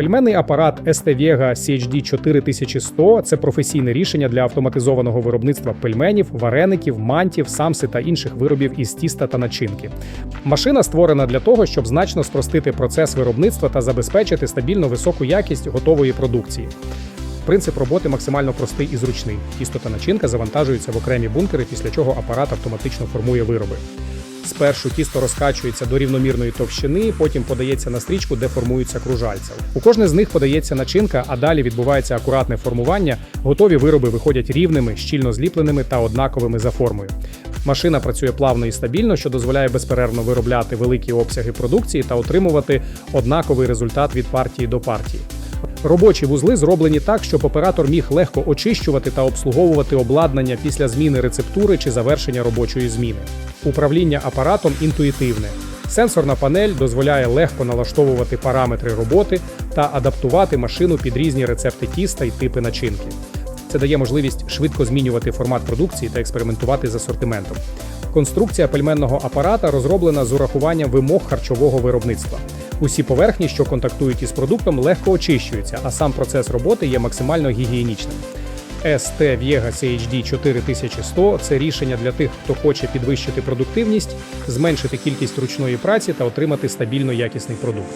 Пельменний апарат ST Vega CHD 4100 – це професійне рішення для автоматизованого виробництва пельменів, вареників, мантів, самси та інших виробів із тіста та начинки. Машина створена для того, щоб значно спростити процес виробництва та забезпечити стабільно високу якість готової продукції. Принцип роботи максимально простий і зручний. Тісто та начинка завантажуються в окремі бункери, після чого апарат автоматично формує вироби. Спершу тісто розкачується до рівномірної товщини, потім подається на стрічку, де формуються кружальця. У кожне з них подається начинка, а далі відбувається акуратне формування. Готові вироби виходять рівними, щільно зліпленими та однаковими за формою. Машина працює плавно і стабільно, що дозволяє безперервно виробляти великі обсяги продукції та отримувати однаковий результат від партії до партії. Робочі вузли зроблені так, щоб оператор міг легко очищувати та обслуговувати обладнання після зміни рецептури чи завершення робочої зміни. Управління апаратом інтуїтивне. Сенсорна панель дозволяє легко налаштовувати параметри роботи та адаптувати машину під різні рецепти тіста й типи начинки. Це дає можливість швидко змінювати формат продукції та експериментувати з асортиментом. Конструкція пельменного апарата розроблена з урахуванням вимог харчового виробництва. Усі поверхні, що контактують із продуктом, легко очищуються, а сам процес роботи є максимально гігієнічним. ST Viega CHD 4100 – це рішення для тих, хто хоче підвищити продуктивність, зменшити кількість ручної праці та отримати стабільно якісний продукт.